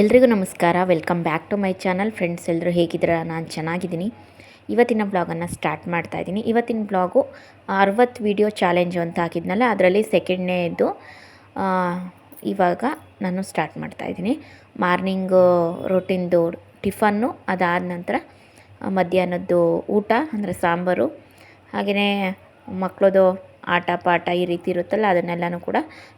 ಎಲ್ರಿಗೂ ನಮಸ್ಕಾರ. Welcome back to my channel friends ಎಲ್ಲರೂ ಹೇಗಿದ್ದೀರಾ? ನಾನು ಚೆನ್ನಾಗಿದ್ದೀನಿ. ಇವತ್ತಿನ ಬ್ಲಾಗನ್ನು ಸ್ಟಾರ್ಟ್ ಮಾಡ್ತಾ ಇದ್ದೀನಿ. ಇವತ್ತಿನ ಬ್ಲಾಗು ಅರವತ್ತು ವಿಡಿಯೋ ಚಾಲೆಂಜು ಅಂತ ಹಾಕಿದ್ನಲ್ಲ, ಅದರಲ್ಲಿ ಸೆಕೆಂಡ್ನೇದು ಇವಾಗ ನಾನು ಸ್ಟಾರ್ಟ್ ಮಾಡ್ತಾ ಇದ್ದೀನಿ. ಮಾರ್ನಿಂಗು ರೊಟ್ಟಿಂದು ಟಿಫನ್ನು ಅದಾದ ನಂತರ ಮಧ್ಯಾಹ್ನದ್ದು ಊಟ, ಅಂದರೆ ಸಾಂಬಾರು ಹಾಗೆಯೇ ಮಕ್ಕಳದು ಆಟ, ಪಾಠ ಈ ರೀತಿ ಇರುತ್ತಲ್ಲ, ಅದನ್ನೆಲ್ಲನೂ ಕೂಡ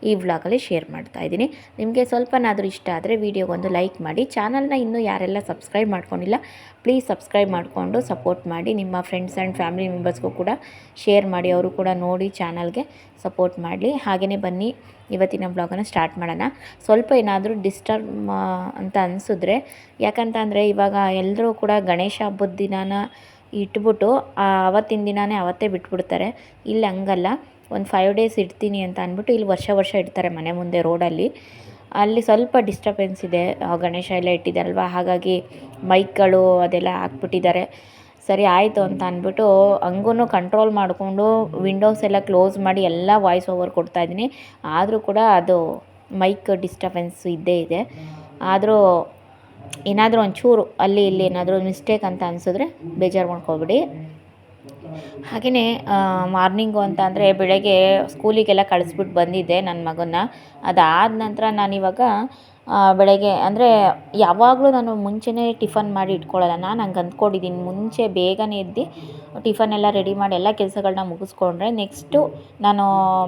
ಈ ವ್ಲಾಗಲ್ಲಿ ಶೇರ್ ಮಾಡ್ತಾ ಇದ್ದೀನಿ. ನಿಮಗೆ ಸ್ವಲ್ಪನಾದರೂ ಇಷ್ಟ ಆದರೆ ವಿಡಿಯೋಗೊಂದು ಲೈಕ್ ಮಾಡಿ. ಚಾನಲ್ನ ಇನ್ನೂ ಯಾರೆಲ್ಲ ಸಬ್ಸ್ಕ್ರೈಬ್ ಮಾಡ್ಕೊಂಡಿಲ್ಲ, ಪ್ಲೀಸ್ ಸಬ್ಸ್ಕ್ರೈಬ್ ಮಾಡಿಕೊಂಡು ಸಪೋರ್ಟ್ ಮಾಡಿ. ನಿಮ್ಮ ಫ್ರೆಂಡ್ಸ್ ಆ್ಯಂಡ್ ಫ್ಯಾಮಿಲಿ ಮೆಂಬರ್ಸ್ಗೂ ಕೂಡ ಶೇರ್ ಮಾಡಿ, ಅವರು ಕೂಡ ನೋಡಿ ಚಾನಲ್ಗೆ ಸಪೋರ್ಟ್ ಮಾಡಲಿ. ಹಾಗೆಯೇ ಬನ್ನಿ, ಇವತ್ತಿನ ಬ್ಲಾಗನ್ನು ಸ್ಟಾರ್ಟ್ ಮಾಡೋಣ. ಸ್ವಲ್ಪ ಏನಾದರೂ ಡಿಸ್ಟರ್ಬ್ ಅಂತ ಅನಿಸಿದ್ರೆ ಯಾಕಂತ ಅಂದರೆ ಇವಾಗ ಎಲ್ಲರೂ ಕೂಡ ಗಣೇಶ ಹಬ್ಬದ ದಿನಾನ ಇಟ್ಬಿಟ್ಟು ಆವತ್ತಿನ ದಿನವೇ ಅವತ್ತೇ ಬಿಟ್ಬಿಡ್ತಾರೆ. ಇಲ್ಲಿ ಹಂಗಲ್ಲ, ಒಂದು ಫೈವ್ ಡೇಸ್ ಇಡ್ತೀನಿ ಅಂತ ಅಂದ್ಬಿಟ್ಟು ಇಲ್ಲಿ ವರ್ಷ ವರ್ಷ ಇಡ್ತಾರೆ ಮನೆ ಮುಂದೆ ರೋಡಲ್ಲಿ. ಅಲ್ಲಿ ಸ್ವಲ್ಪ ಡಿಸ್ಟರ್ಬೆನ್ಸ್ ಇದೆ ಗಣೇಶ ಎಲ್ಲ ಇಟ್ಟಿದ್ದಾರಲ್ವ ಹಾಗಾಗಿ ಮೈಕ್ಗಳು ಅದೆಲ್ಲ ಹಾಕ್ಬಿಟ್ಟಿದ್ದಾರೆ. ಸರಿ, ಆಯಿತು ಅಂತ ಅಂದ್ಬಿಟ್ಟು ಹಂಗೂ ಕಂಟ್ರೋಲ್ ಮಾಡಿಕೊಂಡು ವಿಂಡೋಸ್ ಎಲ್ಲ ಕ್ಲೋಸ್ ಮಾಡಿ ಎಲ್ಲ ವಾಯ್ಸ್ ಓವರ್ ಕೊಡ್ತಾಯಿದ್ದೀನಿ ಆದರೂ ಕೂಡ ಅದು ಮೈಕ್ ಡಿಸ್ಟರ್ಬೆನ್ಸ್ ಇದ್ದೇ ಇದೆ. ಆದರೂ ಏನಾದರೂ ಒಂಚೂರು ಅಲ್ಲಿ ಇಲ್ಲಿ ಏನಾದರೂ ಮಿಸ್ಟೇಕ್ ಅಂತ ಅನಿಸಿದ್ರೆ ಬೇಜಾರು ಮಾಡ್ಕೊಬೇಡಿ ಹಾಗೆಯೇ ಮಾರ್ನಿಂಗು ಅಂತ ಅಂದರೆ ಬೆಳಗ್ಗೆ ಸ್ಕೂಲಿಗೆಲ್ಲ ಕಳಿಸ್ಬಿಟ್ಟು ಬಂದಿದ್ದೆ ನನ್ನ ಮಗನ್ನ. ಅದಾದ ನಂತರ ನಾನಿವಾಗ ಬೆಳಗ್ಗೆ ಅಂದರೆ ಯಾವಾಗಲೂ ನಾನು ಮುಂಚೆನೇ ಟಿಫನ್ ಮಾಡಿ ಇಟ್ಕೊಳ್ಳಲ್ಲ ನಾನು ಹಂಗೆ ಅಂದ್ಕೊಂಡಿದ್ದೀನಿ ಮುಂಚೆ ಬೇಗನೆ ಎದ್ದು ಟಿಫನ್ ಎಲ್ಲ ರೆಡಿ ಮಾಡಿ ಎಲ್ಲ ಕೆಲಸಗಳನ್ನ ಮುಗಿಸ್ಕೊಂಡ್ರೆ ನೆಕ್ಸ್ಟು ನಾನು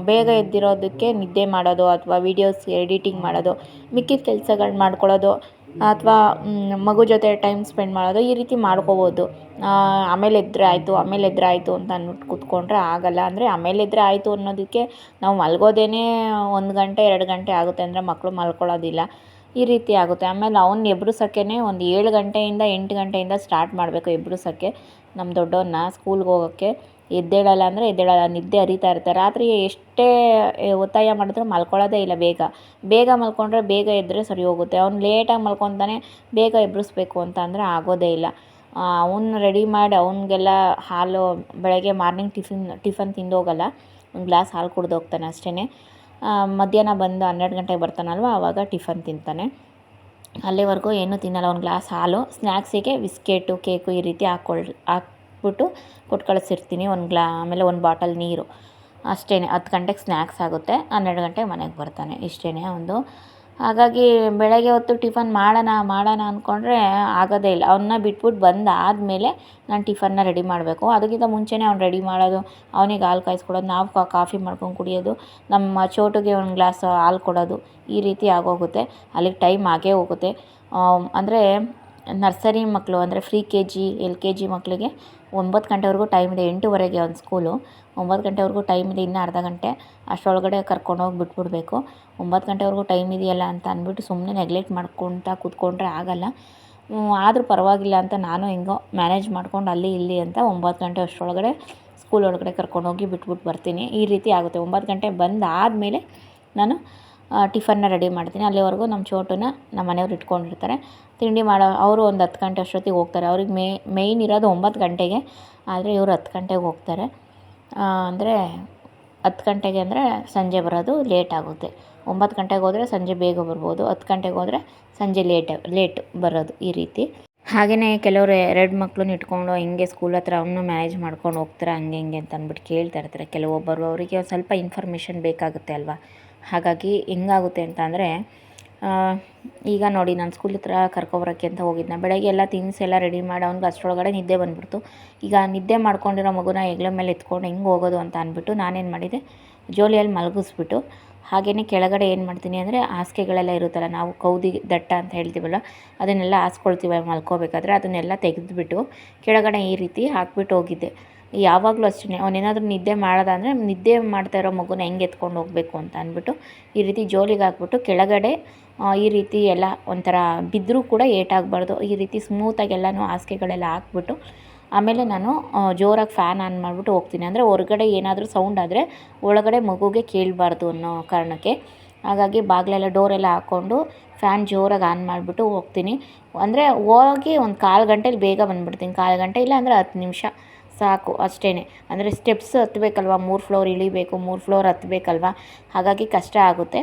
ಬೇಗ ಎದ್ದಿರೋದಕ್ಕೆ ನಿದ್ದೆ ಮಾಡೋದು ಅಥವಾ ವೀಡಿಯೋಸ್ ಎಡಿಟಿಂಗ್ ಮಾಡೋದು, ಮಿಕ್ಕಿದ ಕೆಲಸಗಳು ಮಾಡ್ಕೊಳ್ಳೋದು ಅಥವಾ ಮಗು ಜೊತೆ ಟೈಮ್ ಸ್ಪೆಂಡ್ ಮಾಡೋದು ಈ ರೀತಿ ಮಾಡ್ಕೋಬೋದು. ಆಮೇಲೆ ಎದ್ದರೆ ಆಯಿತು, ಆಮೇಲೆ ಎದ್ದರೆ ಆಯಿತು ಅಂತ ಅಂದ್ಬಿಟ್ಟು ಕೂತ್ಕೊಂಡ್ರೆ ಆಗಲ್ಲ. ಅಂದರೆ ಆಮೇಲೆ ಎದ್ದರೆ ಆಯಿತು ಅನ್ನೋದಕ್ಕೆ ನಾವು ಮಲ್ಗೋದೇ ಒಂದು ಗಂಟೆ, ಎರಡು ಗಂಟೆ ಆಗುತ್ತೆ ಅಂದರೆ ಮಕ್ಕಳು ಮಲ್ಕೊಳ್ಳೋದಿಲ್ಲ. ಈ ರೀತಿ ಆಗುತ್ತೆ. ಆಮೇಲೆ ಅವ್ನ ಎಬ್ಬಿಸೋಕ್ಕೆ ಒಂದು ಏಳು ಗಂಟೆಯಿಂದ ಎಂಟು ಗಂಟೆಯಿಂದ ಸ್ಟಾರ್ಟ್ ಮಾಡಬೇಕು ಎಬ್ಬಿಸೋಕ್ಕೆ ನಮ್ಮ ದೊಡ್ಡವನ್ನ ಸ್ಕೂಲ್ಗೆ ಹೋಗೋಕ್ಕೆ. ಎದ್ದೇಳಲ್ಲ ಅಂದರೆ ಎದ್ದೇಳಲ್ಲ, ನಿದ್ದೆ ಹರಿತಾ ಇರುತ್ತೆ. ರಾತ್ರಿ ಎಷ್ಟೇ ಒತ್ತಾಯ ಮಾಡಿದ್ರು ಮಲ್ಕೊಳ್ಳೋದೇ ಇಲ್ಲ ಬೇಗ. ಬೇಗ ಮಲ್ಕೊಂಡ್ರೆ ಬೇಗ ಎದ್ದರೆ ಸರಿ ಹೋಗುತ್ತೆ. ಅವ್ನು ಲೇಟಾಗಿ ಮಲ್ಕೊತಾನೆ ಬೇಗ ಎಬ್ಬಿಸ್ಬೇಕು ಅಂತ ಅಂದರೆ ಆಗೋದೇ ಇಲ್ಲ. ಅವನ್ನ ರೆಡಿ ಮಾಡಿ ಅವನಿಗೆಲ್ಲ ಹಾಲು ಬೆಳಗ್ಗೆ ಮಾರ್ನಿಂಗ್ ಟಿಫಿನ್ ಟಿಫನ್ ತಿಂದೋಗಲ್ಲ. ಒಂದು ಗ್ಲಾಸ್ ಹಾಲು ಕುಡ್ದು ಹೋಗ್ತಾನೆ ಅಷ್ಟೇ ಮಧ್ಯಾಹ್ನ ಬಂದು ಹನ್ನೆರಡು ಗಂಟೆಗೆ ಬರ್ತಾನಲ್ವ ಆವಾಗ ಟಿಫನ್ ತಿಂತಾನೆ. ಅಲ್ಲಿವರೆಗೂ ಏನೂ ತಿನ್ನಲ್ಲ. ಒಂದು ಗ್ಲಾಸ್ ಹಾಲು ಸ್ನ್ಯಾಕ್ಸಿಗೆ ಬಿಸ್ಕೆಟು ಕೇಕು ಈ ರೀತಿ ಹಾಕ್ಕೊಳ್ ಹಾಕ್ಬಿಟ್ಟು ಕೊಟ್ಟು ಕಳಿಸಿರ್ತೀನಿ ಒಂದು ಗ್ಲಾ ಆಮೇಲೆ ಒಂದು ಬಾಟಲ್ ನೀರು. ಅಷ್ಟೇ ಹತ್ತು ಗಂಟೆಗೆ ಸ್ನ್ಯಾಕ್ಸ್ ಆಗುತ್ತೆ, ಹನ್ನೆರಡು ಗಂಟೆಗೆ ಮನೆಗೆ ಬರ್ತಾನೆ ಇಷ್ಟೇ ಒಂದು. ಹಾಗಾಗಿ ಬೆಳಗ್ಗೆ ಹೊತ್ತು ಟಿಫನ್ ಮಾಡೋಣ ಮಾಡೋಣ ಅಂದ್ಕೊಂಡ್ರೆ ಆಗೋದೇ ಇಲ್ಲ. ಅವನ್ನ ಬಿಟ್ಬಿಟ್ಟು ಬಂದಾದಮೇಲೆ ನಾನು ಟಿಫನ್ನ ರೆಡಿ ಮಾಡಬೇಕು. ಅದಕ್ಕಿಂತ ಮುಂಚೆನೇ ಅವ್ನು ರೆಡಿ ಮಾಡೋದು, ಅವನಿಗೆ ಹಾಲು ಕಾಯಿಸ್ಕೊಡೋದು, ನಾವು ಕಾಫಿ ಮಾಡ್ಕೊಂಡು ಕುಡಿಯೋದು, ನಮ್ಮ ಚೋಟಿಗೆ ಒಂದು ಗ್ಲಾಸ್ ಹಾಲು ಕೊಡೋದು, ಈ ರೀತಿ ಆಗೋಗುತ್ತೆ. ಅಲ್ಲಿಗೆ ಟೈಮ್ ಆಗೇ ಹೋಗುತ್ತೆ. ಅಂದರೆ ನರ್ಸರಿ ಮಕ್ಕಳು ಅಂದರೆ pre K G, L K G ಮಕ್ಕಳಿಗೆ ಒಂಬತ್ತು ಗಂಟೆವರೆಗೂ ಟೈಮ್ ಇದೆ, ಎಂಟೂವರೆಗೆ ಒಂದು ಸ್ಕೂಲು ಒಂಬತ್ತು ಗಂಟೆವರೆಗೂ ಟೈಮ್ ಇದೆ, ಇನ್ನೂ ಅರ್ಧ ಗಂಟೆ. ಅಷ್ಟರೊಳಗಡೆ ಕರ್ಕೊಂಡೋಗಿ ಬಿಟ್ಬಿಡ್ಬೇಕು. ಒಂಬತ್ತು ಗಂಟೆವರೆಗೂ ಟೈಮ್ ಇದೆಯಲ್ಲ ಅಂತ ಅಂದ್ಬಿಟ್ಟು ಸುಮ್ಮನೆ ನೆಗ್ಲೆಕ್ಟ್ ಮಾಡ್ಕೊತಾ ಕೂತ್ಕೊಂಡ್ರೆ ಆಗಲ್ಲ. ಆದರೂ ಪರವಾಗಿಲ್ಲ ಅಂತ ನಾನು ಹೆಂಗೋ ಮ್ಯಾನೇಜ್ ಮಾಡ್ಕೊಂಡು ಅಲ್ಲಿ ಇಲ್ಲಿ ಅಂತ ಒಂಬತ್ತು ಗಂಟೆ ಅಷ್ಟರೊಳಗಡೆ ಸ್ಕೂಲ್ ಒಳಗಡೆ ಕರ್ಕೊಂಡೋಗಿ ಬಿಟ್ಬಿಟ್ಟು ಬರ್ತೀನಿ. ಈ ರೀತಿ ಆಗುತ್ತೆ. ಒಂಬತ್ತು ಗಂಟೆ ಬಂದಾದಮೇಲೆ ನಾನು ಟಿಫನ್ನ ರೆಡಿ ಮಾಡ್ತೀನಿ. ಅಲ್ಲಿವರೆಗೂ ನಮ್ಮ ಚೋಟುನ ನಮ್ಮ ಮನೆಯವ್ರು ಇಟ್ಕೊಂಡಿರ್ತಾರೆ. ತಿಂಡಿ ಮಾಡೋ, ಅವರು ಒಂದು ಹತ್ತು ಗಂಟೆ ಅಷ್ಟೊತ್ತಿಗೆ ಹೋಗ್ತಾರೆ. ಅವ್ರಿಗೆ ಮೇ ಮೇಯ್ನ್ ಇರೋದು ಒಂಬತ್ತು ಗಂಟೆಗೆ. ಆದರೆ ಇವರು ಹತ್ತು ಗಂಟೆಗೆ ಹೋಗ್ತಾರೆ. ಅಂದರೆ ಹತ್ತು ಗಂಟೆಗೆ ಅಂದರೆ ಸಂಜೆ ಬರೋದು ಲೇಟ್ ಆಗುತ್ತೆ. ಒಂಬತ್ತು ಗಂಟೆಗೆ ಹೋದರೆ ಸಂಜೆ ಬೇಗ ಬರ್ಬೋದು. ಹತ್ತು ಗಂಟೆಗೆ ಹೋದರೆ ಸಂಜೆ ಲೇಟ್ ಲೇಟ್ ಬರೋದು ಈ ರೀತಿ. ಹಾಗೆಯೇ ಕೆಲವರು ಎರಡು ಮಕ್ಕಳು ಇಟ್ಕೊಂಡು ಹಿಂಗೆ ಸ್ಕೂಲ್ ಹತ್ರ ಅವನು ಮ್ಯಾನೇಜ್ ಮಾಡ್ಕೊಂಡು ಹೋಗ್ತಾರೆ, ಹಂಗೆ ಹಿಂಗೆ ಅಂತ ಅಂದ್ಬಿಟ್ಟು ಕೇಳ್ತಾ ಇರ್ತಾರೆ. ಕೆಲವೊಬ್ಬರು ಅವರಿಗೆ ಸ್ವಲ್ಪ ಇನ್ಫಾರ್ಮೇಷನ್ ಬೇಕಾಗುತ್ತೆ ಅಲ್ವಾ? ಹಾಗಾಗಿ ಹೆಂಗಾಗುತ್ತೆ ಅಂತ ಅಂದರೆ ಈಗ ನೋಡಿ ನಾನು ಸ್ಕೂಲ್ ಹತ್ರ ಕರ್ಕೊಬರೋಕ್ಕೆ ಅಂತ ಹೋಗಿದ್ದೆ ಬೆಳಗ್ಗೆ ಎಲ್ಲ ತಿನ್ಸ್ ಎಲ್ಲ ರೆಡಿ ಮಾಡಿ ಅವ್ನಿಗೆ ಅಷ್ಟರೊಳಗಡೆ ನಿದ್ದೆ ಬಂದುಬಿಡ್ತು. ಈಗ ನಿದ್ದೆ ಮಾಡ್ಕೊಂಡಿರೋ ಮಗುನ ಹೆಗ್ಲ ಮೇಲೆ ಎತ್ಕೊಂಡು ಹೆಂಗೆ ಹೋಗೋದು ಅಂತ ಅಂದ್ಬಿಟ್ಟು ನಾನೇನು ಮಾಡಿದೆ, ಜೋಲಿಯಲ್ಲಿ ಮಲಗಿಸ್ಬಿಟ್ಟು ಹಾಗೆಯೇ ಕೆಳಗಡೆ ಏನು ಮಾಡ್ತೀನಿ ಅಂದರೆ ಹಾಸಿಗೆಗಳೆಲ್ಲ ಇರುತ್ತಲ್ಲ, ನಾವು ಕೌದಿ ದಟ್ಟ ಅಂತ ಹೇಳ್ತೀವಲ್ಲ, ಅದನ್ನೆಲ್ಲ ಹಾಸ್ಕೊಳ್ತೀವಿ ಮಲ್ಕೋಬೇಕಾದ್ರೆ, ಅದನ್ನೆಲ್ಲ ತೆಗೆದುಬಿಟ್ಟು ಕೆಳಗಡೆ ಈ ರೀತಿ ಹಾಕ್ಬಿಟ್ಟು ಹೋಗಿದ್ದೆ. ಯಾವಾಗಲೂ ಅಷ್ಟೇ, ಅವನೇನಾದರೂ ನಿದ್ದೆ ಮಾಡೋದಂದರೆ ನಿದ್ದೆ ಮಾಡ್ತಾ ಇರೋ ಮಗುನ ಹೆಂಗೆ ಎತ್ಕೊಂಡು ಹೋಗಬೇಕು ಅಂತ ಅಂದ್ಬಿಟ್ಟು ಈ ರೀತಿ ಜೋಲಿಗೆ ಹಾಕ್ಬಿಟ್ಟು ಕೆಳಗಡೆ ಈ ರೀತಿ ಎಲ್ಲ ಒಂಥರ ಬಿದ್ದರೂ ಕೂಡ ಏಟಾಗಬಾರ್ದು. ಈ ರೀತಿ ಸ್ಮೂತಾಗಿ ಎಲ್ಲನೂ ಹಾಸಿಗೆಗಳೆಲ್ಲ ಹಾಕ್ಬಿಟ್ಟು, ಆಮೇಲೆ ನಾನು ಜೋರಾಗಿ ಫ್ಯಾನ್ ಆನ್ ಮಾಡಿಬಿಟ್ಟು ಹೋಗ್ತೀನಿ. ಅಂದರೆ ಹೊರಗಡೆ ಏನಾದರೂ ಸೌಂಡ್ ಆದರೆ ಒಳಗಡೆ ಮಗುಗೆ ಕೇಳಬಾರ್ದು ಅನ್ನೋ ಕಾರಣಕ್ಕೆ. ಹಾಗಾಗಿ ಬಾಗಿಲೆಲ್ಲ ಡೋರೆಲ್ಲ ಹಾಕ್ಕೊಂಡು ಫ್ಯಾನ್ ಜೋರಾಗಿ ಆನ್ ಮಾಡಿಬಿಟ್ಟು ಹೋಗ್ತೀನಿ. ಅಂದರೆ ಹೋಗಿ ಒಂದು ಕಾಲು ಗಂಟೆಲಿ ಬೇಗ ಬಂದುಬಿಡ್ತೀನಿ. ಕಾಲು ಗಂಟೆ ಇಲ್ಲ ಅಂದರೆ ಹತ್ತು ನಿಮಿಷ. ಸಾಕು ಅಷ್ಟೇ ಅಂದರೆ ಸ್ಟೆಪ್ಸ್ ಹತ್ತಬೇಕಲ್ವ ಮೂರು ಫ್ಲೋರ್ ಇಳಿಬೇಕು, ಮೂರು ಫ್ಲೋರ್ ಹತ್ತಬೇಕಲ್ವ ಹಾಗಾಗಿ ಕಷ್ಟ ಆಗುತ್ತೆ.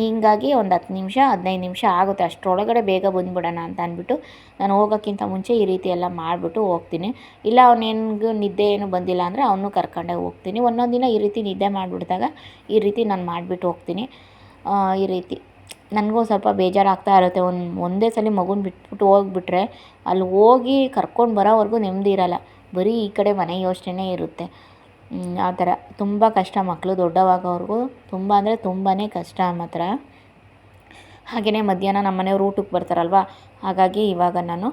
ಹೀಗಾಗಿ ಒಂದು ಹತ್ತು ನಿಮಿಷ, ಹದಿನೈದು ನಿಮಿಷ ಆಗುತ್ತೆ. ಅಷ್ಟರೊಳಗಡೆ ಬೇಗ ಬಂದುಬಿಡೋಣ ಅಂತ ಅಂದ್ಬಿಟ್ಟು ನಾನು ಹೋಗೋಕ್ಕಿಂತ ಮುಂಚೆ ಈ ರೀತಿ ಎಲ್ಲ ಮಾಡಿಬಿಟ್ಟು ಹೋಗ್ತೀನಿ. ಇಲ್ಲ ಅವನೇನಿಗೂ ನಿದ್ದೆ ಏನು ಬಂದಿಲ್ಲ ಅಂದರೆ ಅವನು ಕರ್ಕೊಂಡೇ ಹೋಗ್ತೀನಿ. ಒಂದೊಂದು ದಿನ ಈ ರೀತಿ ನಿದ್ದೆ ಮಾಡಿಬಿಡ್ದಾಗ ಈ ರೀತಿ ನಾನು ಮಾಡಿಬಿಟ್ಟು ಹೋಗ್ತೀನಿ. ಈ ರೀತಿ. ನನಗೂ ಸ್ವಲ್ಪ ಬೇಜಾರಾಗ್ತಾ ಇರುತ್ತೆ. ಒಂದು, ಒಂದೇ ಸಲ ಮಗುನ ಬಿಟ್ಬಿಟ್ಟು ಹೋಗ್ಬಿಟ್ರೆ ಅಲ್ಲಿ ಹೋಗಿ ಕರ್ಕೊಂಡು ಬರೋವರೆಗೂ ನೆಮ್ಮದಿ ಇರೋಲ್ಲ. ಬರೀ ಈ ಕಡೆ ಮನೆ ಯೋಚನೆನೇ ಇರುತ್ತೆ. ಆ ಥರ ತುಂಬ ಕಷ್ಟ ಮಕ್ಕಳು ದೊಡ್ಡವಾಗೋವರೆಗೂ ತುಂಬ ಅಂದರೆ ತುಂಬಾ ಕಷ್ಟ ಮಾತ್ರ. ಹಾಗೆಯೇ ಮಧ್ಯಾಹ್ನ ನಮ್ಮ ಮನೆಯವ್ರು ಊಟಕ್ಕೆ ಬರ್ತಾರಲ್ವ? ಹಾಗಾಗಿ ಇವಾಗ ನಾನು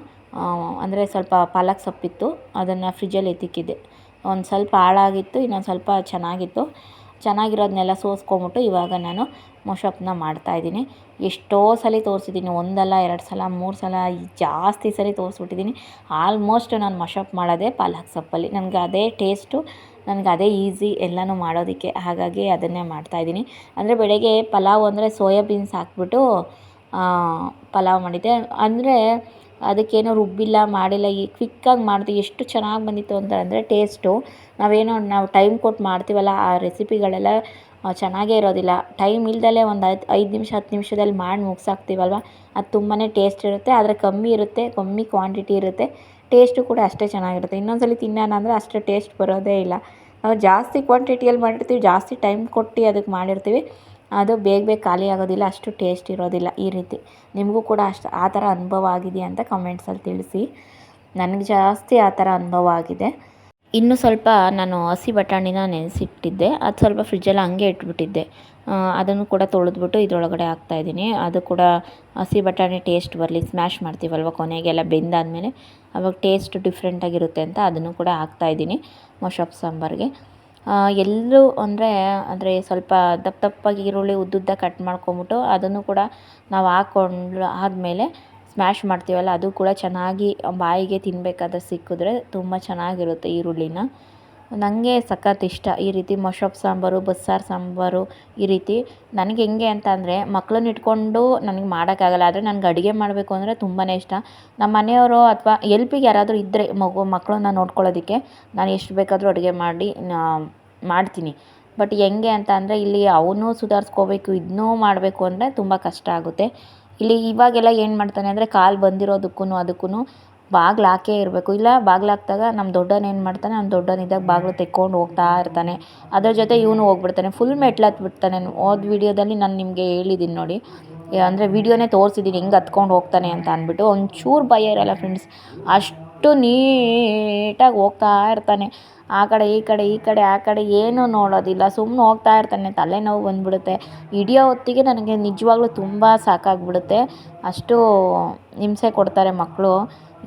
ಅಂದರೆ ಸ್ವಲ್ಪ ಪಾಲಕ್ ಸೊಪ್ಪಿತ್ತು, ಅದನ್ನು ಫ್ರಿಜ್ಜಲ್ಲಿ ಎತ್ತಿಕ್ಕಿದ್ದೆ. ಒಂದು ಸ್ವಲ್ಪ ಹಾಳಾಗಿತ್ತು, ಇನ್ನೊಂದು ಸ್ವಲ್ಪ ಚೆನ್ನಾಗಿತ್ತು. ಚೆನ್ನಾಗಿರೋದನ್ನೆಲ್ಲ ಸೋಸ್ಕೊಂಬಿಟ್ಟು ಇವಾಗ ನಾನು ಮೊಶಪ್ನ ಮಾಡ್ತಾಯಿದ್ದೀನಿ ಎಷ್ಟೋ ಸಲ ತೋರಿಸಿದ್ದೀನಿ, ಒಂದಲ್ಲ, ಎರಡು ಸಲ, ಮೂರು ಸಲ ಜಾಸ್ತಿ ಸಲ ತೋರಿಸ್ಬಿಟ್ಟಿದ್ದೀನಿ. ಆಲ್ಮೋಸ್ಟ್ ನಾನು ಮಷಪ್ ಮಾಡೋದೇ ಪಾಲಕ್ ಸೊಪ್ಪಲ್ಲಿ. ನನಗೆ ಅದೇ ಟೇಸ್ಟು, ನನಗೆ ಅದೇ ಈಸಿ ಎಲ್ಲನೂ ಮಾಡೋದಕ್ಕೆ ಹಾಗಾಗಿ ಅದನ್ನೇ ಮಾಡ್ತಾಯಿದ್ದೀನಿ ಅಂದರೆ ಬೆಳಗ್ಗೆ ಪಲಾವ್ ಅಂದರೆ ಸೋಯಾಬೀನ್ಸ್ ಹಾಕ್ಬಿಟ್ಟು ಪಲಾವ್ ಮಾಡಿದ್ದೆ. ಅಂದರೆ ಅದಕ್ಕೇನೋ ರುಬ್ಬಿಲ್ಲ, ಮಾಡಿಲ್ಲ, ಈ ಕ್ವಿಕ್ಕಾಗಿ ಮಾಡಿದೆ ಎಷ್ಟು ಚೆನ್ನಾಗಿ ಬಂದಿತ್ತು ಅಂತ ಅಂದರೆ ಟೇಸ್ಟು ನಾವೇನೋ ನಾವು ಟೈಮ್ ಕೊಟ್ಟು ಮಾಡ್ತೀವಲ್ಲ, ಆ ರೆಸಿಪಿಗಳೆಲ್ಲ ಚೆನ್ನಾಗೇ ಇರೋದಿಲ್ಲ. ಟೈಮ್ ಇಲ್ದಲೇ ಒಂದು ಐದು ಐದು ನಿಮಿಷ, ಹತ್ತು ನಿಮಿಷದಲ್ಲಿ ಮಾಡಿ ಮುಗ್ಸಾಕ್ತೀವಲ್ವ? ಅದು ತುಂಬಾ ಟೇಸ್ಟ್ ಇರುತ್ತೆ, ಆದರೆ ಕಮ್ಮಿ ಇರುತ್ತೆ, ಕಮ್ಮಿ ಕ್ವಾಂಟಿಟಿ ಇರುತ್ತೆ. ಟೇಸ್ಟು ಕೂಡ ಅಷ್ಟೇ ಚೆನ್ನಾಗಿರುತ್ತೆ. ಇನ್ನೊಂದು ಸಲ ತಿನ್ನೋಣ ಅಂದರೆ ಅಷ್ಟು ಟೇಸ್ಟ್ ಬರೋದೇ ಇಲ್ಲ. ನಾವು ಜಾಸ್ತಿ ಕ್ವಾಂಟಿಟಿಯಲ್ಲಿ ಮಾಡಿರ್ತೀವಿ, ಜಾಸ್ತಿ ಟೈಮ್ ಕೊಟ್ಟು ಅದಕ್ಕೆ ಮಾಡಿರ್ತೀವಿ. ಅದು ಬೇಗ ಬೇಗ ಖಾಲಿ ಆಗೋದಿಲ್ಲ, ಅಷ್ಟು ಟೇಸ್ಟ್ ಇರೋದಿಲ್ಲ ಈ ರೀತಿ. ನಿಮಗೂ ಕೂಡ ಅಷ್ಟು ಆ ಥರ ಅನುಭವ ಆಗಿದೆಯಾ ಅಂತ ಕಮೆಂಟ್ಸಲ್ಲಿ ತಿಳಿಸಿ. ನನಗೆ ಜಾಸ್ತಿ ಆ ಥರ ಅನುಭವ ಆಗಿದೆ. ಇನ್ನು ಸ್ವಲ್ಪ ನಾನು ಹಸಿ ಬಟಾಣಿನ ನೆನೆಸಿಟ್ಟಿದ್ದೆ. ಅದು ಸ್ವಲ್ಪ ಫ್ರಿಜ್ಜಲ್ಲಿ ಹಂಗೆ ಇಟ್ಬಿಟ್ಟಿದ್ದೆ. ಅದನ್ನು ಕೂಡ ತೊಳೆದ್ಬಿಟ್ಟು ಇದರೊಳಗಡೆ ಹಾಕ್ತಾಯಿದ್ದೀನಿ ಅದು ಕೂಡ ಹಸಿ ಬಟಾಣಿ ಟೇಸ್ಟ್ ಬರಲಿ ಸ್ಮ್ಯಾಶ್ ಮಾಡ್ತೀವಲ್ವ ಕೊನೆಗೆಲ್ಲ ಬೆಂದಾದಮೇಲೆ. ಅವಾಗ ಟೇಸ್ಟ್ ಡಿಫ್ರೆಂಟಾಗಿರುತ್ತೆ ಅಂತ ಅದನ್ನು ಕೂಡ ಹಾಕ್ತಾಯಿದ್ದೀನಿ ಮೊಶಪ್ ಸಾಂಬಾರಿಗೆ. ಎಲ್ಲರೂ ಅಂದರೆ ಅಂದರೆ ಸ್ವಲ್ಪ ದಪ್ಪ ದಪ್ಪಾಗಿ ಈರುಳ್ಳಿ ಉದ್ದುದ್ದ ಕಟ್ ಮಾಡ್ಕೊಂಬಿಟ್ಟು ಅದನ್ನು ಕೂಡ ನಾವು ಹಾಕ್ಕೊಂಡು ಆದಮೇಲೆ ಸ್ಮ್ಯಾಶ್ ಮಾಡ್ತೀವಲ್ಲ ಅದು ಕೂಡ ಚೆನ್ನಾಗಿ ಬಾಯಿಗೆ ತಿನ್ನಬೇಕಾದ್ರೆ ಸಿಕ್ಕಿದ್ರೆ ತುಂಬ ಚೆನ್ನಾಗಿರುತ್ತೆ ಈರುಳ್ಳಿನ. ನನಗೆ ಸಖತ್ ಇಷ್ಟ ಈ ರೀತಿ ಮೊಶಪ್ ಸಾಂಬಾರು, ಬಸ್ಸಾರು ಸಾಂಬಾರು ಈ ರೀತಿ. ನನಗೆ ಹೆಂಗೆ ಅಂತ ಅಂದರೆ ಮಕ್ಳನ್ನ ಇಟ್ಕೊಂಡು ನನಗೆ ಮಾಡೋಕ್ಕಾಗಲ್ಲ. ಆದರೆ ನನಗೆ ಅಡುಗೆ ಮಾಡಬೇಕು ಅಂದರೆ ತುಂಬಾ ಇಷ್ಟ. ನಮ್ಮ ಮನೆಯವರು ಅಥವಾ ಎಲ್ಪಿಗೆ ಯಾರಾದರೂ ಇದ್ದರೆ ಮಗು ಮಕ್ಕಳನ್ನ ನೋಡ್ಕೊಳ್ಳೋದಕ್ಕೆ ನಾನು ಎಷ್ಟು ಬೇಕಾದರೂ ಅಡುಗೆ ಮಾಡಿ ಮಾಡ್ತೀನಿ. ಬಟ್ ಹೆಂಗೆ ಅಂತ ಅಂದರೆ ಇಲ್ಲಿ ಅವನು ಸುಧಾರಿಸ್ಕೋಬೇಕು ಇದನ್ನೂ ಮಾಡಬೇಕು ಅಂದರೆ ತುಂಬ ಕಷ್ಟ ಆಗುತ್ತೆ. ಇಲ್ಲಿ ಇವಾಗೆಲ್ಲ ಏನು ಮಾಡ್ತಾನೆ ಅಂದರೆ ಕಾಲು ಬಂದಿರೋದಕ್ಕೂ ಅದಕ್ಕೂ ಬಾಗ್ಲು ಹಾಕೇ ಇರಬೇಕು. ಇಲ್ಲ ಬಾಗ್ಲು ಹಾಕ್ದಾಗ ನಮ್ಮ ದೊಡ್ಡವನು ಏನು ಮಾಡ್ತಾನೆ, ಅವ್ನು ದೊಡ್ಡವನಿದ್ದಾಗ ಬಾಗ್ಲು ತೆಕ್ಕೊಂಡು ಹೋಗ್ತಾ ಇರ್ತಾನೆ. ಅದ್ರ ಜೊತೆ ಇವನು ಹೋಗ್ಬಿಡ್ತಾನೆ ಫುಲ್ ಮೆಟ್ಲು ಹತ್ಬಿಡ್ತಾನೆ ಹೋದ ವೀಡಿಯೋದಲ್ಲಿ ನಾನು ನಿಮಗೆ ಹೇಳಿದ್ದೀನಿ ನೋಡಿ. ಅಂದರೆ ವೀಡಿಯೋನೇ ತೋರಿಸಿದ್ದೀನಿ ಹಿಂಗೆ ಹತ್ಕೊಂಡು ಹೋಗ್ತಾನೆ ಅಂತ ಅಂದ್ಬಿಟ್ಟು ಒಂಚೂರು ಭಯ ಇರೋಲ್ಲ ಫ್ರೆಂಡ್ಸ್ ಅಷ್ಟು ನೀಟಾಗಿ ಹೋಗ್ತಾ ಇರ್ತಾನೆ. ಆ ಕಡೆ, ಈ ಕಡೆ ಈ ಕಡೆ, ಆ ಕಡೆ ಏನೂ ನೋಡೋದಿಲ್ಲ. ಸುಮ್ಮನೆ ಹೋಗ್ತಾ ಇರ್ತಾನೆ, ತಲೆನೋವು ಬಂದುಬಿಡುತ್ತೆ. ಹಿಡಿಯೋ ಹೊತ್ತಿಗೆ ನನಗೆ ನಿಜವಾಗ್ಲೂ ತುಂಬ ಸಾಕಾಗ್ಬಿಡುತ್ತೆ. ಅಷ್ಟು ಹಿಂಸೆ ಕೊಡ್ತಾರೆ ಮಕ್ಕಳು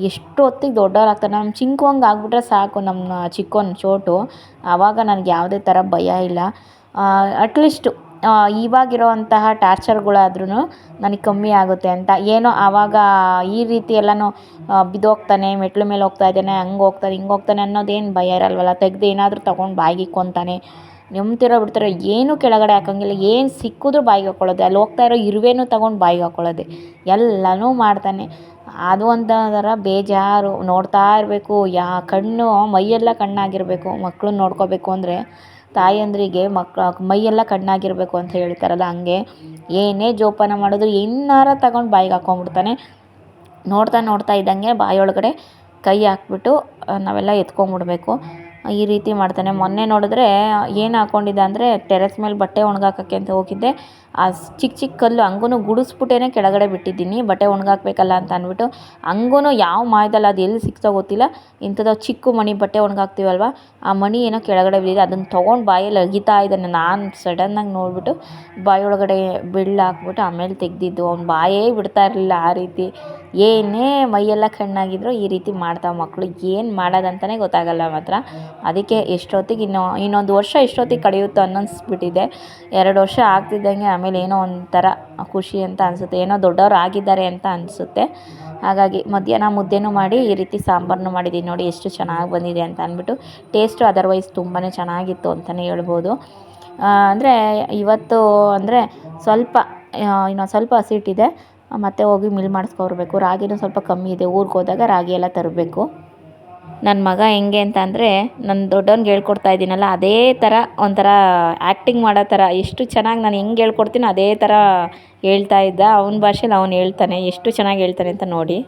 ಎಷ್ಟು ಹೊತ್ತಿಗೆ ದೊಡ್ಡವರಾಗ್ತಾರೆ. ನಮ್ಮ ಚಿಂಕುವಂಗೆ ಆಗಿಬಿಟ್ರೆ ಸಾಕು ನಮ್ಮ ಚಿಕ್ಕೋನ್ ಚೋಟು ಆವಾಗ ನನಗೆ ಯಾವುದೇ ಥರ ಭಯ ಇಲ್ಲ. ಅಟ್ಲೀಸ್ಟು ಇವಾಗಿರೋವಂತಹ ಟಾರ್ಚರ್ಗಳಾದ್ರೂ ನನಗೆ ಕಮ್ಮಿ ಆಗುತ್ತೆ ಅಂತ. ಏನೋ ಆವಾಗ ಈ ರೀತಿ ಎಲ್ಲನೂ ಬಿದ್ದೋಗ್ತಾನೆ, ಮೆಟ್ಲು ಮೇಲೆ ಹೋಗ್ತಾ ಇದ್ದಾನೆ, ಹಂಗೆ ಹೋಗ್ತಾನೆ, ಹಿಂಗೆ ಹೋಗ್ತಾನೆ ಅನ್ನೋದೇನು ಭಯ ಇರಲ್ವಲ್ಲ. ತೆಗ್ದು ಏನಾದರೂ ತೊಗೊಂಡು ಬಾಯಿಗೆ ಇಕ್ಕೊತಾನೆ. ನೆಮ್ತಿರೋ ಬಿಡ್ತಾರೆ. ಏನೂ ಕೆಳಗಡೆ ಹಾಕೋಂಗಿಲ್ಲ. ಏನು ಸಿಕ್ಕಿದ್ರೂ ಬಾಯಿಗೆ ಹಾಕ್ಕೊಳ್ಳೋದೆ ಅಲ್ಲಿ ಹೋಗ್ತಾ ಇರೋ ಇರುವೆನೂ ತೊಗೊಂಡು ಬಾಯಿಗೆ ಹಾಕ್ಕೊಳ್ಳೋದೆ ಎಲ್ಲನೂ ಮಾಡ್ತಾನೆ. ಅದು ಒಂಥರ ಬೇಜಾರು. ನೋಡ್ತಾ ಇರಬೇಕು. ಯಾ ಕಣ್ಣು, ಮೈಯೆಲ್ಲ ಕಣ್ಣಾಗಿರಬೇಕು. ಮಕ್ಳನ್ನ ನೋಡ್ಕೋಬೇಕು ಅಂದರೆ ತಾಯಿಯಂದ್ರಿಗೆ ಮಕ್ಳು ಮೈಯೆಲ್ಲ ಕಣ್ಣಾಗಿರಬೇಕು ಅಂತ ಹೇಳ್ತಾರಲ್ಲ ಹಂಗೆ. ಏನೇ ಜೋಪಾನ ಮಾಡಿದ್ರು ಏನಾರ ತಗೊಂಡು ಬಾಯಿಗೆ ಹಾಕ್ಕೊಂಬಿಡ್ತಾನೆ ನೋಡ್ತಾ ನೋಡ್ತಾ ಇದ್ದಂಗೆ ಬಾಯೊಳಗಡೆ ಕೈ ಹಾಕ್ಬಿಟ್ಟು ನಾವೆಲ್ಲ ಎತ್ಕೊಂಡ್ಬಿಡ್ಬೇಕು. ಈ ರೀತಿ ಮಾಡ್ತಾನೆ. ಮೊನ್ನೆ ನೋಡಿದ್ರೆ ಏನು ಹಾಕ್ಕೊಂಡಿದ್ದ ಅಂದರೆ, ಟೆರೆಸ್ ಮೇಲೆ ಬಟ್ಟೆ ಒಣಗಾಕೋಕ್ಕೆ ಅಂತ ಹೋಗಿದ್ದೆ. ಆ ಚಿಕ್ಕ ಚಿಕ್ಕ ಕಲ್ಲು ಹಂಗೂ ಗುಡಿಸ್ಬಿಟ್ಟೇ ಕೆಳಗಡೆ ಬಿಟ್ಟಿದ್ದೀನಿ, ಬಟ್ಟೆ ಒಣಗಾಕ್ಬೇಕಲ್ಲ ಅಂತ ಅಂದ್ಬಿಟ್ಟು ಹಂಗೂ ಯಾವ ಮಾಯದಲ್ಲಿ ಅದು ಎಲ್ಲಿ ಸಿಕ್ತೋ ಗೊತ್ತಿಲ್ಲ. ಇಂಥದ್ದು ಚಿಕ್ಕ ಮಣಿ ಬಟ್ಟೆ ಒಣಗಾಕ್ತೀವಲ್ವ, ಆ ಮಣಿ ಏನೋ ಕೆಳಗಡೆ ಬಿದ್ದಿದೆ ಅದನ್ನು ತೊಗೊಂಡು ಬಾಯಲ್ಲಿ ಅಗಿತಾ ಇದ್ದಾನೆ. ನಾನು ಸಡನ್ನಾಗಿ ನೋಡಿಬಿಟ್ಟು ಬಾಯೊಳಗಡೆ ಬೆಳ್ಳು ಹಾಕ್ಬಿಟ್ಟು ಆಮೇಲೆ ತೆಗೆದಿದ್ದು, ಅವ್ನು ಬಾಯೇ ಬಿಡ್ತಾ ಇರಲಿಲ್ಲ ಆ ರೀತಿ. ಏನೇ ಮೈಯೆಲ್ಲ ಕಣ್ಣಾಗಿದ್ರು ಈ ರೀತಿ ಮಾಡ್ತಾವೆ ಮಕ್ಕಳು ಏನು ಮಾಡೋದಂತಲೇ ಗೊತ್ತಾಗಲ್ಲ ಮಾತ್ರ. ಅದಕ್ಕೆ ಎಷ್ಟೊತ್ತಿಗೆ ಇನ್ನೂ, ಇನ್ನೊಂದು ವರ್ಷ ಎಷ್ಟೊತ್ತಿಗೆ ಕಳೆಯುತ್ತೋ ಅನ್ನಿಸ್ಬಿಟ್ಟಿದೆ. ಎರಡು ವರ್ಷ ಆಗ್ತಿದ್ದಂಗೆ ಆಮೇಲೆ ಏನೋ ಒಂಥರ ಖುಷಿ ಅಂತ ಅನಿಸುತ್ತೆ. ಏನೋ ದೊಡ್ಡವರು ಆಗಿದ್ದಾರೆ ಅಂತ ಅನಿಸುತ್ತೆ. ಹಾಗಾಗಿ ಮಧ್ಯಾಹ್ನ ಮುದ್ದೆನೂ ಮಾಡಿ ಈ ರೀತಿ ಸಾಂಬಾರನ್ನು ಮಾಡಿದ್ದೀನಿ ನೋಡಿ ಎಷ್ಟು ಚೆನ್ನಾಗಿ ಬಂದಿದೆ ಅಂತ ಅಂದ್ಬಿಟ್ಟು ಟೇಸ್ಟು ಅದರ್ವೈಸ್ ತುಂಬಾ ಚೆನ್ನಾಗಿತ್ತು ಅಂತಲೇ ಹೇಳ್ಬೋದು. ಅಂದರೆ ಇವತ್ತು ಅಂದರೆ ಸ್ವಲ್ಪ ಇನ್ನೊಂದು ಸ್ವಲ್ಪ ಹಸಿಟ್ಟಿದೆ ಮತ್ತೆ ಹೋಗಿ ಮಿಲ್ ಮಾಡಿಸ್ಕೊಬರ್ಬೇಕು. ರಾಗಿನೂ ಸ್ವಲ್ಪ ಕಮ್ಮಿ ಇದೆ. ಊರಿಗೆ ಹೋದಾಗ ರಾಗಿ ಎಲ್ಲ ತರಬೇಕು. ನನ್ನ ಮಗ ಹೆಂಗೆ ಅಂತ ಅಂದರೆ ನನ್ನ ದೊಡ್ಡವ್ನಿಗೆ ಹೇಳ್ಕೊಡ್ತಾ ಇದ್ದೀನಲ್ಲ, ಅದೇ ಥರ ಒಂಥರ ಆ್ಯಕ್ಟಿಂಗ್ ಮಾಡೋ ಥರ, ಎಷ್ಟು ಚೆನ್ನಾಗಿ ನಾನು ಹೆಂಗೆ ಹೇಳ್ಕೊಡ್ತೀನೋ ಅದೇ ಥರ ಹೇಳ್ತಾ ಇದ್ದ. ಅವನ ಭಾಷೆಲಿ ಅವ್ನು ಹೇಳ್ತಾನೆ, ಎಷ್ಟು ಚೆನ್ನಾಗಿ ಹೇಳ್ತಾನೆ ಅಂತ ನೋಡಿ.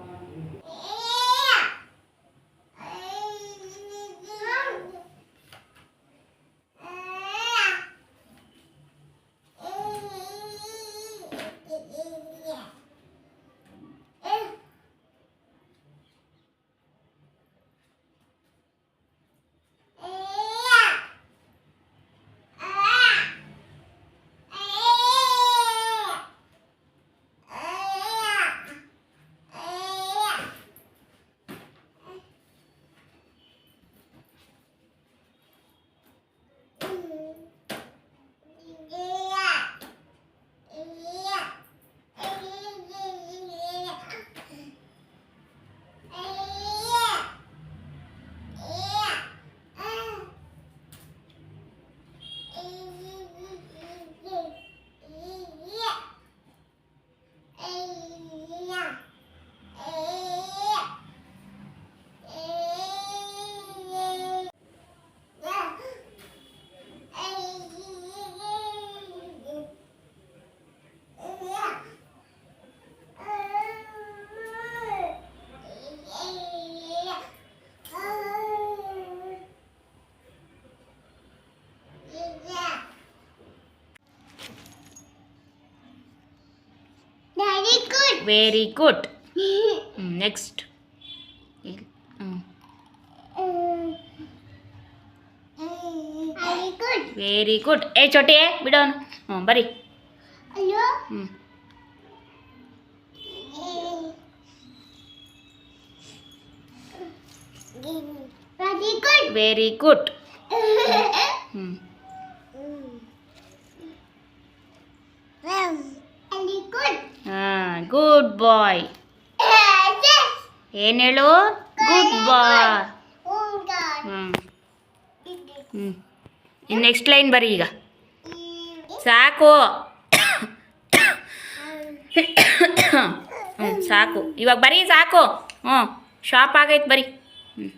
Very good next Very good. Very good ಏ ಚೋಟಿ ಬಿಡೋನು ಹ್ಞೂ ಬರಿ Hello. ಹ್ಞೂ Very good. ವೆರಿ ಗುಡ್ ಹ್ಞೂ Very good. ಹಾಂ ಗುಡ್ ಬಾಯ್ Yes. ಏನು ಹೇಳು? Goodbye. ಹ್ಞೂ ಹ್ಞೂ ನೆಕ್ಸ್ಟ್ ಲೈನ್ ಬರೀ ಈಗ. ಸಾಕು. ಹ್ಞೂ ಸಾಕು. ಇವಾಗ ಬರೀ, ಸಾಕು. ಹ್ಞೂ ಶಾಪ್ ಆಗೈತೆ ಬರಿ. ಹ್ಞೂ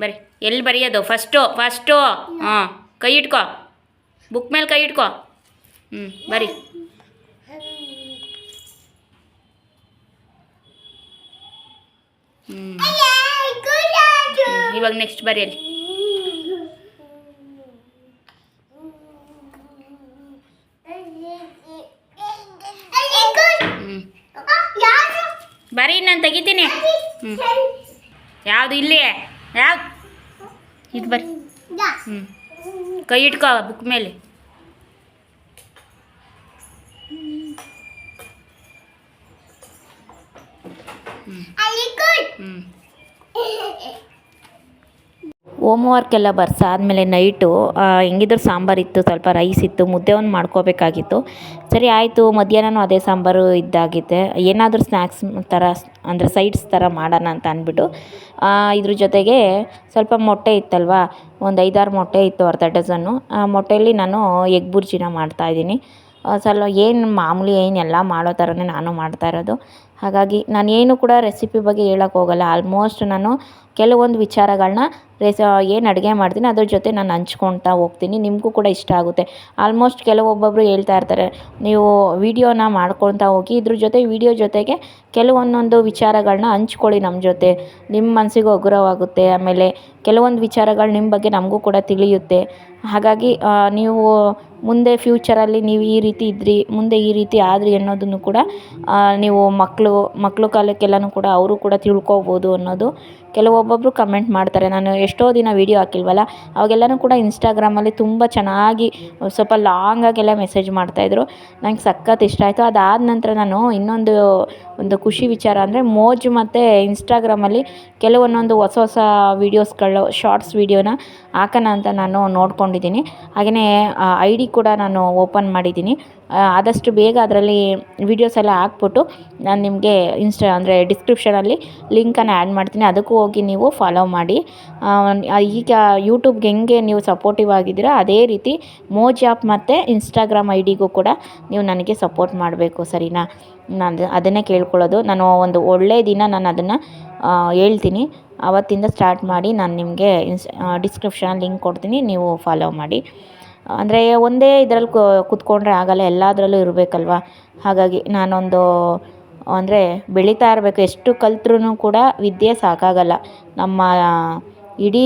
ಬರಿ, ಎಲ್ಲಿ ಬರೆಯೋದು? ಫಸ್ಟು ಫಸ್ಟು ಹ್ಞೂ ಕೈ ಇಟ್ಕೋ. ಬುಕ್ ಮೇಲೆ ಕೈ ಇಟ್ಕೋ. ಹ್ಞೂ ಬರಿ. ಹ್ಞೂ. ಇವಾಗ ನೆಕ್ಸ್ಟ್ ಬರಿ ಅಲ್ಲಿ Very good. ಹ್ಞೂ ಯಾರು? ಬರೀ ನಾನು ತೆಗಿತೀನಿ ಹ್ಞೂ ಯಾವುದು ಇಲ್ಲಿ ಯಾವ್ದು ಇದು ಬರ್ರಿ. ಹ್ಞೂ ಕೈ ಇಟ್ಕೋ ಬುಕ್ ಮೇಲೆ ಹೋಮ್. ವರ್ಕ್ ಎಲ್ಲ ಬರ್ಸಾದ್ಮೇಲೆ ನೈಟು ಹೆಂಗಿದ್ರು ಸಾಂಬಾರಿತ್ತು ಸ್ವಲ್ಪ ರೈಸ್ ಇತ್ತು ಮುದ್ದೆ ಒಂದು ಮಾಡ್ಕೋಬೇಕಾಗಿತ್ತು. ಸರಿ ಆಯಿತು ಮಧ್ಯಾಹ್ನನೂ ಅದೇ ಸಾಂಬಾರು ಇದ್ದಾಗಿದೆ ಏನಾದರೂ ಸ್ನ್ಯಾಕ್ಸ್ ಥರ ಅಂದರೆ ಸೈಡ್ಸ್ ಥರ ಮಾಡೋಣ ಅಂತ ಅಂದ್ಬಿಟ್ಟು ಆ, ಇದ್ರ ಜೊತೆಗೆ ಸ್ವಲ್ಪ ಮೊಟ್ಟೆ ಇತ್ತಲ್ವಾ? ಒಂದು ಐದಾರು ಮೊಟ್ಟೆ ಇತ್ತು ಅರ್ಧ ಡಜನ್ನು. ಆ ಮೊಟ್ಟೆಯಲ್ಲಿ ನಾನು ಎಗ್ ಬುರ್ಜಿನ ಮಾಡ್ತಾಯಿದ್ದೀನಿ ಸ್ವಲ್ಪ ಏನು ಮಾಮೂಲಿ ಏನು ಎಲ್ಲ ಮಾಡೋ ಥರನೇ ನಾನು ಮಾಡ್ತಾ ಇರೋದು. ಹಾಗಾಗಿ ನಾನು ಏನು ಕೂಡ ರೆಸಿಪಿ ಬಗ್ಗೆ ಹೇಳೋಕ್ಕೆ ಹೋಗಲ್ಲ. ಆಲ್ಮೋಸ್ಟ್ ನಾನು ಕೆಲವೊಂದು ವಿಚಾರಗಳನ್ನ ರೆಸ ಏನು ಅಡುಗೆ ಮಾಡ್ತೀನಿ, ಅದ್ರ ಜೊತೆ ನಾನು ಹಂಚ್ಕೊಳ್ತಾ ಹೋಗ್ತೀನಿ. ನಿಮಗೂ ಕೂಡ ಇಷ್ಟ ಆಗುತ್ತೆ. ಆಲ್ಮೋಸ್ಟ್ ಕೆಲವೊಬ್ಬೊಬ್ಬರು ಹೇಳ್ತಾ ಇರ್ತಾರೆ, ನೀವು ವಿಡಿಯೋನ ಮಾಡ್ಕೊಳ್ತಾ ಹೋಗಿ, ಇದ್ರ ಜೊತೆ ವಿಡಿಯೋ ಜೊತೆಗೆ ಕೆಲವೊಂದೊಂದು ವಿಚಾರಗಳನ್ನ ಹಂಚ್ಕೊಳ್ಳಿ ನಮ್ಮ ಜೊತೆ. ನಿಮ್ಮ ಮನಸ್ಸಿಗೂ ಹಗುರವಾಗುತ್ತೆ ಆಮೇಲೆ ಕೆಲವೊಂದು ವಿಚಾರಗಳು ನಿಮ್ಮ ಬಗ್ಗೆ ನಮಗೂ ಕೂಡ ತಿಳಿಯುತ್ತೆ. ಹಾಗಾಗಿ ನೀವು ಮುಂದೆ ಫ್ಯೂಚರಲ್ಲಿ ನೀವು ಈ ರೀತಿ ಇದ್ರಿ, ಮುಂದೆ ಈ ರೀತಿ ಆದ್ರಿ ಅನ್ನೋದನ್ನು ಕೂಡ ನೀವು ಮಕ್ಕಳು ಮಕ್ಕಳು ಕಾಲಕ್ಕೆಲ್ಲನೂ ಕೂಡ ಅವರು ಕೂಡ ತಿಳ್ಕೊಬೋದು ಅನ್ನೋದು ಕೆಲವೊಬ್ಬೊಬ್ಬರು ಕಮೆಂಟ್ ಮಾಡ್ತಾರೆ. ನಾನು ಎಷ್ಟೋ ದಿನ ವೀಡಿಯೋ ಹಾಕಿಲ್ವಲ್ಲ, ಅವಾಗೆಲ್ಲನೂ ಕೂಡ ಇನ್ಸ್ಟಾಗ್ರಾಮಲ್ಲಿ ತುಂಬ ಚೆನ್ನಾಗಿ ಸ್ವಲ್ಪ ಲಾಂಗಾಗೆಲ್ಲ ಮೆಸೇಜ್ ಮಾಡ್ತಾಯಿದ್ರು ನಂಗೆ ಸಖತ್ ಇಷ್ಟ ಆಯಿತು. ಅದಾದ ನಂತರ ನಾನು ಇನ್ನೊಂದು, ಒಂದು ಖುಷಿ ವಿಚಾರ ಅಂದರೆ, ಮೋಜು ಮತ್ತು ಇನ್ಸ್ಟಾಗ್ರಾಮಲ್ಲಿ ಕೆಲವೊಂದೊಂದು ಹೊಸ ಹೊಸ ವೀಡಿಯೋಸ್ಗಳು ಶಾರ್ಟ್ಸ್ ವೀಡಿಯೋನ ಹಾಕೋಣ ಅಂತ ನಾನು ನೋಡ್ಕೊಂಡಿದ್ದೀನಿ. ಹಾಗೆಯೇ ಐ ಡಿ ಕೂಡ ನಾನು ಓಪನ್ ಮಾಡಿದ್ದೀನಿ. ಆದಷ್ಟು ಬೇಗ ಅದರಲ್ಲಿ ವೀಡಿಯೋಸ್ ಎಲ್ಲ ಹಾಕ್ಬಿಟ್ಟು ನಾನು ನಿಮಗೆ ಇನ್ಸ್ಟಾ ಅಂದರೆ ಡಿಸ್ಕ್ರಿಪ್ಷನಲ್ಲಿ ಲಿಂಕನ್ನು ಆ್ಯಡ್ ಮಾಡ್ತೀನಿ. ಅದಕ್ಕೂ ಹೋಗಿ ನೀವು ಫಾಲೋ ಮಾಡಿ. ಈಗ ಯೂಟ್ಯೂಬ್ಗೆ ಹೆಂಗೆ ನೀವು ಸಪೋರ್ಟಿವ್ ಆಗಿದ್ದೀರೋ, ಅದೇ ರೀತಿ ಮೋಜ್ ಆ್ಯಪ್ ಮತ್ತು ಇನ್ಸ್ಟಾಗ್ರಾಮ್ ಐ ಡಿಗೂ ಕೂಡ ನೀವು ನನಗೆ ಸಪೋರ್ಟ್ ಮಾಡಬೇಕು, ಸರಿನಾ? ನಾನು ಅದನ್ನೇ ಕೇಳ್ಕೊಳ್ಳೋದು. ನಾನು ಒಂದು ಒಳ್ಳೆಯ ದಿನ ನಾನು ಅದನ್ನು ಹೇಳ್ತೀನಿ. ಆವತ್ತಿಂದ ಸ್ಟಾರ್ಟ್ ಮಾಡಿ ನಾನು ನಿಮಗೆ ಇನ್ಸ್ ಡಿಸ್ಕ್ರಿಪ್ಷನಲ್ಲಿ ಲಿಂಕ್ ಕೊಡ್ತೀನಿ, ನೀವು ಫಾಲೋ ಮಾಡಿ. ಅಂದರೆ ಒಂದೇ ಇದರಲ್ಲಿ ಕೂತ್ಕೊಂಡ್ರೆ ಆಗಲ್ಲ, ಎಲ್ಲದರಲ್ಲೂ ಇರಬೇಕಲ್ವ? ಹಾಗಾಗಿ ನಾನೊಂದು, ಅಂದರೆ ಬೆಳೀತಾ ಇರಬೇಕು. ಎಷ್ಟು ಕಲ್ತ್ರೂ ಕೂಡ ವಿದ್ಯೆ ಸಾಕಾಗಲ್ಲ. ನಮ್ಮ ಇಡೀ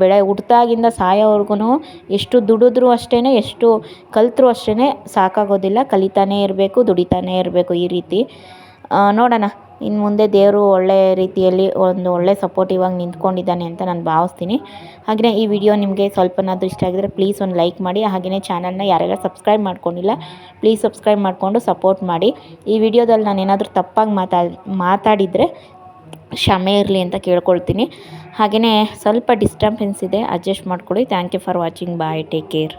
ಬೆಳೆ ಹುಟ್ದಾಗಿಂದ ಸಾಯೋವರ್ಗು ಎಷ್ಟು ದುಡಿದ್ರೂ ಅಷ್ಟೇ ಎಷ್ಟು ಕಲಿತ್ರೂ ಅಷ್ಟೇ ಸಾಕಾಗೋದಿಲ್ಲ. ಕಲಿತಾನೇ ಇರಬೇಕು, ದುಡಿತಾನೇ ಇರಬೇಕು ಈ ರೀತಿ. ನೋಡೋಣ. ಇನ್ನು ಮುಂದೆ ದೇವರು ಒಳ್ಳೆ ರೀತಿಯಲ್ಲಿ ಒಂದು ಒಳ್ಳೆ ಸಪೋರ್ಟಿವ್ ಆಗಿ ನಿಂತ್ಕೊಂಡಿದ್ದಾನೆ ಅಂತ ನಾನು ಭಾವಿಸ್ತೀನಿ. ಹಾಗೆಯೇ ಈ ವಿಡಿಯೋ ನಿಮಗೆ ಸ್ವಲ್ಪನಾದರೂ ಇಷ್ಟ ಆಗಿದ್ರೆ ಪ್ಲೀಸ್ ಒಂದು ಲೈಕ್ ಮಾಡಿ ಹಾಗೆಯೇ ಚಾನಲ್ನ ಯಾರ್ಯಾರು ಸಬ್ಸ್ಕ್ರೈಬ್ ಮಾಡ್ಕೊಂಡಿಲ್ಲ ಪ್ಲೀಸ್ ಸಬ್ಸ್ಕ್ರೈಬ್ ಮಾಡಿಕೊಂಡು ಸಪೋರ್ಟ್ ಮಾಡಿ. ಈ ವಿಡಿಯೋದಲ್ಲಿ ನಾನು ಏನಾದರೂ ತಪ್ಪಾಗಿ ಮಾತಾ, ಮಾತಾಡಿದರೆ ಕ್ಷಮೆ ಇರಲಿ ಅಂತ ಕೇಳ್ಕೊಳ್ತೀನಿ. ಹಾಗೆಯೇ ಸ್ವಲ್ಪ ಡಿಸ್ಟರ್ಬೆನ್ಸ್ ಇದೆ ಅಡ್ಜಸ್ಟ್ ಮಾಡ್ಕೊಳ್ಳಿ. Thank you for watching bye take care